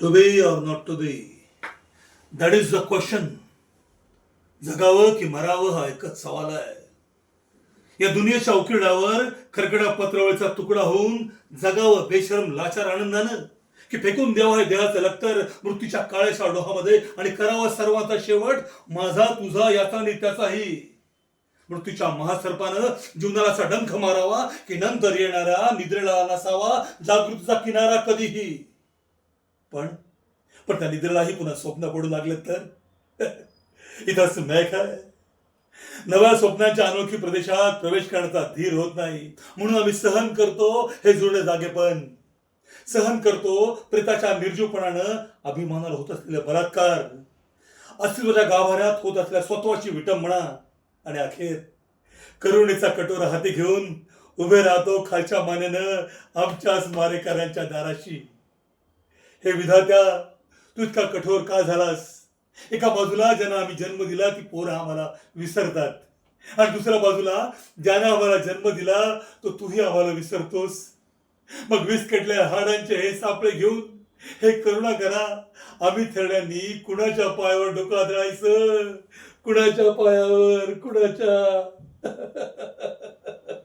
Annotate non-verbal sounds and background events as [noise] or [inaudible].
To be or not to be that is the question जगावं की मरावं हा एकच सवाल आहे. या दुनियेच्या उकिरड्यावर खरकडा पत्रावळीचा तुकडा होऊन जगावं बेशरम लाचार आनंदानं की फेकून द्यावा हे देहाचं लक्तर मृत्यूच्या काळ्याच्या डोहामध्ये आणि करावा सर्वांचा शेवट माझा तुझा याचा आणि त्याचाही. मृत्यूच्या महासर्पानं जीवनाचा डंख मारावा की नंतर येणारा निद्रेला नसावा जागृतीचा किनारा कधीही. पण पण त्या निद्रेलाही पुन्हा स्वप्न पडू लागले तर? [laughs] इथं मेघ काय नव्या स्वप्नांच्या अनोखी प्रदेशात प्रवेश करण्याचा धीर होत नाही. म्हणून आम्ही सहन करतो हे जुळणे जागेपण सहन करतो प्रेताच्या निर्जीवपणानं अभिमानाला होत असलेले बलात्कार. अस्तित्वाच्या गाभाऱ्यात होत असलेल्या स्वतःची विटंबना. आणि अखेर करुणेचा कटोरा हाती घेऊन उभे राहतो खालच्या मानेनं आमच्याच मारेकऱ्यांच्या दाराशी. हे विधात्या तू इतका कठोर का झालास? एका बाजूला ज्यांना आम्ही जन्म दिला ती पोरं आम्हाला विसरतात. आणि दुसऱ्या बाजूला ज्याने आम्हाला जन्म दिला तो तूही आम्हाला विसरतोस. मग विस्कटल्या हाडांचे हे सापळे घेऊन हे करुणा करा आम्ही थेरड्यांनी कुणाच्या पायावर डोकं आदळायचं? कुणाच्या पायावर? कुणाच्या? [laughs]